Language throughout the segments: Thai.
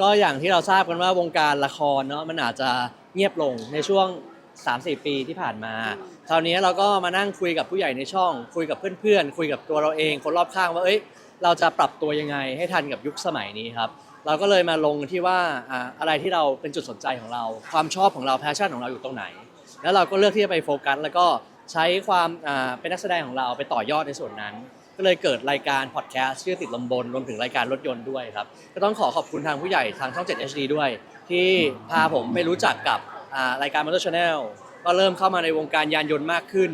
ก็อย่างที่เราทราบกันว่าวงการละครเนาะมันอาจจะเงียบลงในช่วง 3-4 ปีที่ผ่านมาคราวนี้เราก็มานั่งคุยกับผู้ใหญ่ในช่อง คุยกับเพื่อนๆ คุยกับตัวเราเองคนรอบข้างว่าเอ้ยเราจะปรับตัวยังไงให้ทันกับยุคสมัยนี้ครับเราก็เลยมาลงที่ว่าอะไรที่เราเป็นจุดสนใจของเรา ความชอบของเราแพชชั่นของเราอยู่ตรงไหน แล้วเราก็เลือกที่จะไปโฟกัสแล้วก็ใช้ความเป็นนักแสดงของเราไปต่อยอดในส่วนนั้น ก็เลยเกิดรายการพอดแคสต์ชื่อติดลมบนรวมถึงรายการรถยนต์ด้วยครับ ก็ต้องขอขอบคุณทางผู้ใหญ่ทางช่อง 7 HD ด้วย ที่พาผมไปรู้จักกับอ่ารายการ Motor Channel ก็เริ่มเข้ามาในวงการยานยนต์มากขึ้น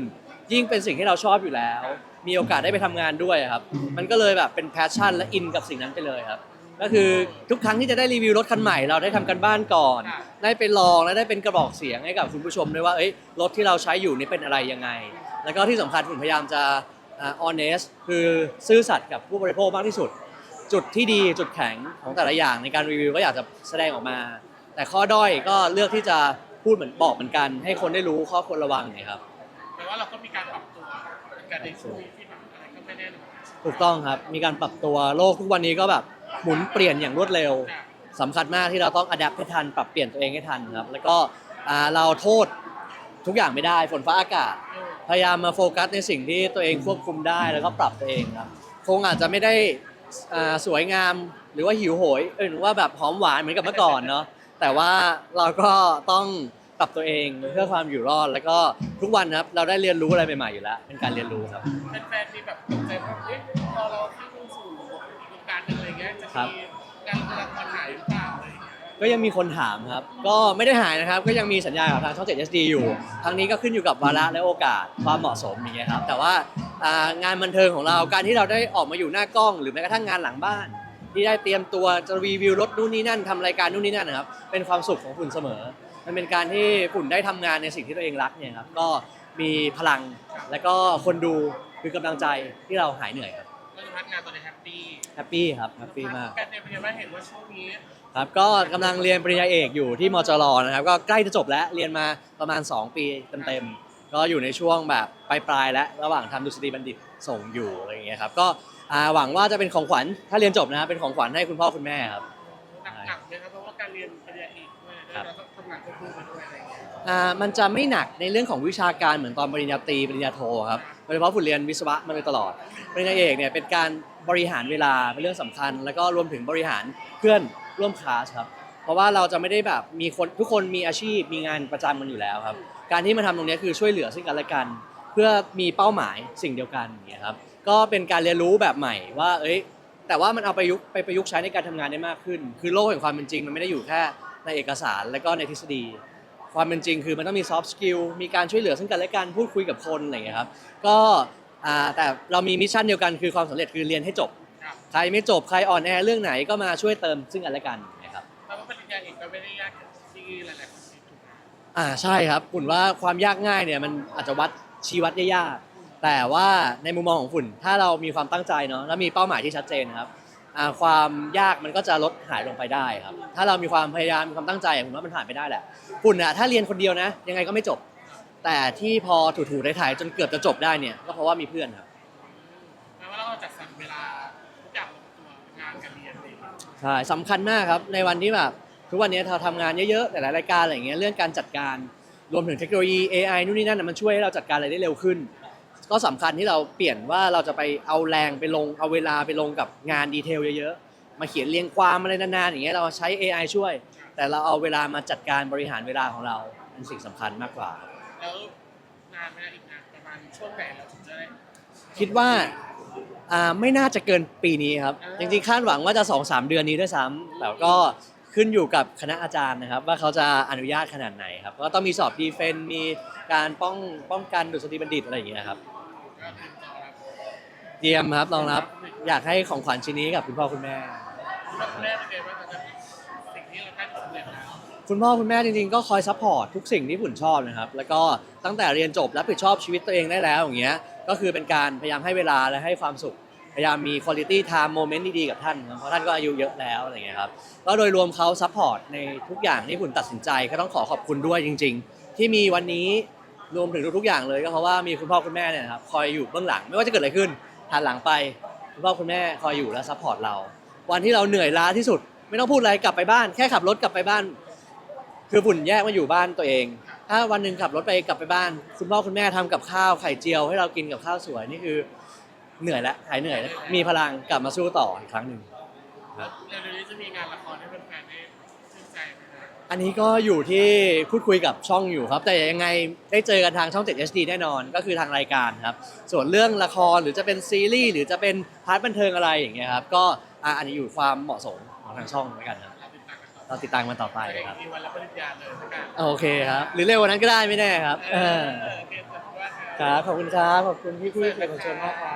ยิ่งเป็นสิ่งที่เราชอบอยู่แล้ว มีโอกาสได้ไปทำงานด้วยครับ มันก็เลยแบบเป็นแพชชั่นและอินกับสิ่งนั้นไปเลยครับ ก็คือทุกครั้งที่จะได้รีวิวรถคันใหม่ เราได้ทำกันบ้านก่อน ได้ไปลองและได้เป็นกระบอกเสียงให้กับคุณผู้ชมด้วยว่าเอ้ยรถที่เราใช้อยู่นี่เป็นอะไรยังไง แล้วก็ที่สำคัญผมพยายามจะ อ่า honest คือซื่อสัตย์กับผู้บริโภคมากที่สุด จุดที่ดีจุดแข็งของแต่ละอย่างในการรีวิวก็อยากจะแสดงออกมา แต่ข้อด้อยก็เลือกที่จะพูดเหมือนบอกเหมือนกัน ให้คนได้รู้ข้อควรระวังเนี่ยครับแปลว่าเราก็มีการปรับตัวในการในช่วงที่แบบอะไรก็ไม่แน่นอนถูกต้องครับ มีการปรับตัวโลกทุกวันนี้ก็แบบหมุนเปลี่ยนอย่างรวดเร็วอะสำคัญมากที่เราต้องอัดแอปให้ทัน ปรับเปลี่ยนตัวเองให้ทันครับ แล้วก็อ่าเราโทษทุกอย่างไม่ได้ ฝนฟ้าอากาศ เออ พยายามมาโฟกัสในสิ่งที่ตัวเองควบคุมได้แล้วก็ปรับตัวเองครับคงอาจจะไม่ได้อ่าสวยงามหรือว่าหิวโหยเออหรือว่าแบบหอมหวานเหมือนกับเมื่อก่อนเนาะแต่ว่าเราก็ต้องปรับตัวเองเพื่อความอยู่รอด แล้วก็ทุกวันครับเราได้เรียนรู้อะไรใหม่ๆอยู่แล้วเป็นการเรียนรู้ครับ แฟนๆมีแบบตกใจว่าเอ๊ะพอเราเข้าสู่วงการหนึงอะไรเงี้ยจะครับมี ก็ยังมีคนถามครับ ก็ไม่ได้หายนะครับ ก็ยังมีสัญญากับทางช่อง7 SD อยู่ทั้งนี้ก็ขึ้นอยู่กับวาระและโอกาสความเหมาะสมอย่างเงี้ยครับ แต่ว่าอ่างานบันเทิงของเราการที่เราได้ออกมาอยู่หน้ากล้อง หรือแม้กระทั่งงานหลังบ้าน ที่ได้เตรียมตัวจะรีวิวรถนู่นนี่นั่นทำรายการนู่นนี่นั่นนะครับ เป็นความสุขของคุณเสมอ มันเป็นการที่คุณได้ทำงานในสิ่งที่ตัวเองรักเนี่ยครับ ก็มีพลัง แล้วก็คนดูคือกำลังใจที่เราหายเหนื่อยครับ ก็คือพักงานตอนนี้แฮปปี้แฮปปี้ครับแฮปปี้มาก การเรียนเป็นยังไงบ้างเห็นว่าช่วงนี้ครับก็กำลังเรียนปริญญาเอกอยู่ที่มจรนะครับ ก็ใกล้จะจบแล้วเรียนมาประมาณ 2 ปีเต็มๆก็อยู่ในช่วงแบบปลายๆแล้วระหว่างทำดุษฎีบัณฑิตส่งอยู่อะไรอย่างเงี้ยครับก็อ่าหวังว่าจะเป็นของขวัญถ้าเรียนจบนะครับเป็นของขวัญให้คุณพ่อคุณแม่ครับ หนักๆเลยครับเพราะว่าการเรียนปริญญาเอกด้วย ครับเราต้องทำงานควบคู่ไปด้วยอะไรอย่างเงี้ยอ่ามันจะไม่หนักในเรื่องของวิชาการเหมือนตอนปริญญาตรีปริญญาโทครับโดยเฉพาะฝุ่นเรียนวิศวะมาโดยตลอดปริญญาเอกเนี่ยเป็นการบริหารเวลาเป็นเรื่องสำคัญ แล้วก็รวมถึงบริหารเพื่อนร่วมคลาสครับ เพราะว่าเราจะไม่ได้แบบมีคนทุกคนมีอาชีพมีงานประจำกันอยู่แล้วครับ การที่มาทำตรงเนี้ยคือช่วยเหลือซึ่งกันและกัน เพื่อมีเป้าหมายสิ่งเดียวกันอย่างเงี้ยครับก็เป็นการเรียนรู้แบบใหม่ว่า เอ้ยแต่ว่ามันเอาไปยุกไปประยุกต์ใช้ในการทำงานได้มากขึ้น คือโลกแห่งความเป็นจริงมันไม่ได้อยู่แค่ ในเอกสารและก็ในทฤษฎี ความเป็นจริงคือมันต้องมี soft skill มีการช่วยเหลือซึ่งกันและกันพูดคุยกับคนอะไรอย่างเงี้ยครับก็อ่าแต่เรามีมิชชั่นเดียวกันคือความสำเร็จคือเรียนให้จบครับใครไม่จบใครอ่อนแอเรื่องไหนก็มาช่วยเติมซึ่งกันและกันนะครับแต่ว่าปริญญาเอกก็ไม่ได้ยากอย่างที่หลายๆคนคิดถูกไหมอ่าใช่ครับฝุ่นว่าความยากง่ายเนี่ยมันอาจจะวัดชี้วัดได้ยากแต่ว่าในมุมมองของฝุ่นถ้าเรามีความตั้งใจเนาะแล้วมีเป้าหมายที่ชัดเจนนะครับอ่า ความยากมันก็จะลดหายลงไปได้ครับ ถ้าเรามีความพยายามมีความตั้งใจผมว่ามันผ่านไปได้แหละฝุ่นอะถ้าเรียนคนเดียวนะ ยังไงก็ไม่จบ แต่ที่พอถูๆถ่ายๆจนเกือบจะจบได้เนี่ยก็เพราะว่ามีเพื่อนครับแปลว่าเราจัดสรรเวลาทุกอย่างลงตัวงานการเรียนอะไรอย่างเงี้ยใช่สำคัญมากครับในวันที่แบบทุกวันนี้เราทำงานเยอะๆแต่หลายรายการอะไรอย่างเงี้ยเรื่องการจัดการรวมถึงเทคโนโลยี AI นู่นนี่นั่นนะมันช่วยให้เราจัดการอะไรได้เร็วขึ้น ก็สำคัญที่เราเปลี่ยนว่าเราจะไปเอาแรงไปลงเอาเวลาไปลงกับงานดีเทลเยอะๆ มาเขียนเรียงความอะไรนานๆอย่างเงี้ยเราใช้ AI ช่วย แต่เราเอาเวลามาจัดการบริหารเวลาของเราเป็นสิ่งสำคัญมากกว่า แล้วงานไหมอีกงานประมาณช่วงไหนเราถึงจะได้คิดว่าอ่าไม่น่าจะเกินปีนี้ครับ จริงๆคาดหวังว่าจะ2อสเดือนนี้ด้วยซ้ำแต่ก็ขึ้นอยู่กับคณะอาจารย์นะครับ ว่าเขาจะอนุญาตขนาดไหนครับก็ต้องมีสอบดีเฟนมีการป้องป้องกันดุษฎีบัณฑิตอะไรอย่างเงี้ยครับ ก็เตรียมตัวแล้ว เตรียมครับรองรับ อยากให้ของขวัญชิ้นนี้กับคุณพ่อคุณแม่คุณพ่อคุณแม่เป็นไงบ้างครับสิ่งที่เราใกล้จะสำเร็จแล้วคุณพ่อคุณแม่จริงๆก็คอยซัพพอร์ตทุกสิ่งที่ผุ่นชอบนะครับ แล้วก็ตั้งแต่เรียนจบรับผิดชอบชีวิตตัวเองได้แล้วอย่างเงี้ย ก็คือเป็นการพยายามให้เวลาและให้ความสุข พยายามมีคุณ i t y time moment ดีๆกับท่านครับเพราะท่านก็อายุเยอะแล้วอะไรเงี้ยครับ ก็โดยรวมเขาซัพพอร์ตในทุกอย่างที่ผุนตัดสินใจก็ต้องขอขอบคุณด้วยจริง ๆ ที่มีวันนี้รวมถึงทุกๆอย่างเลยก็เพราะว่ามีคุณพ่อคุณแม่เนี่ยนะครับคอยอยู่เบื้องหลังไม่ว่าจะเกิดอะไรขึ้น หันหลังไปคุณพ่อคุณแม่คอยอยู่และซัพพอร์ตเรา วันที่เราเหนื่อยล้าที่สุด ไม่ต้องพูดอะไรกลับไปบ้าน แค่ขับรถกลับไปบ้าน คือฝุ่นแยกมาอยู่บ้านตัวเอง ถ้าวันหนึ่งขับรถไปกลับไปบ้าน คุณพ่อคุณแม่ทำกับข้าวไข่เจียว ให้เรากินกับข้าวสวยนี่คือเหนื่อยแล้วหายเหนื่อยแล้วมีพลังกลับมาสู้ต่ออีกครั้งหนึ่ง เร็วๆนี้จะมีงานละครให้แฟนๆได้ อันนี้ก็อยู่ที่พูดคุยกับช่องอยู่ครับ แต่ยังไงได้เจอกันทางช่อง 7 HD แน่นอนก็คือทางรายการครับ ส่วนเรื่องละครหรือจะเป็นซีรีส์หรือจะเป็นพาร์ทบันเทิงอะไรอย่างเงี้ยครับก็อะอันนี้อยู่ความเหมาะสมของทางช่องเหมือนกันครับเราติดตามกันต่อเราติดตามมันต่อไปไปครับมีวันรับปริญญาเลยละกันโอเคครับ หรือเร็วกว่านั้นก็ได้ไม่แน่ครับเอเอออโอเคขอบคุณมากครับขอบคุณครับขอบคุณพี่ๆที่เป็นคนชวนมากครับ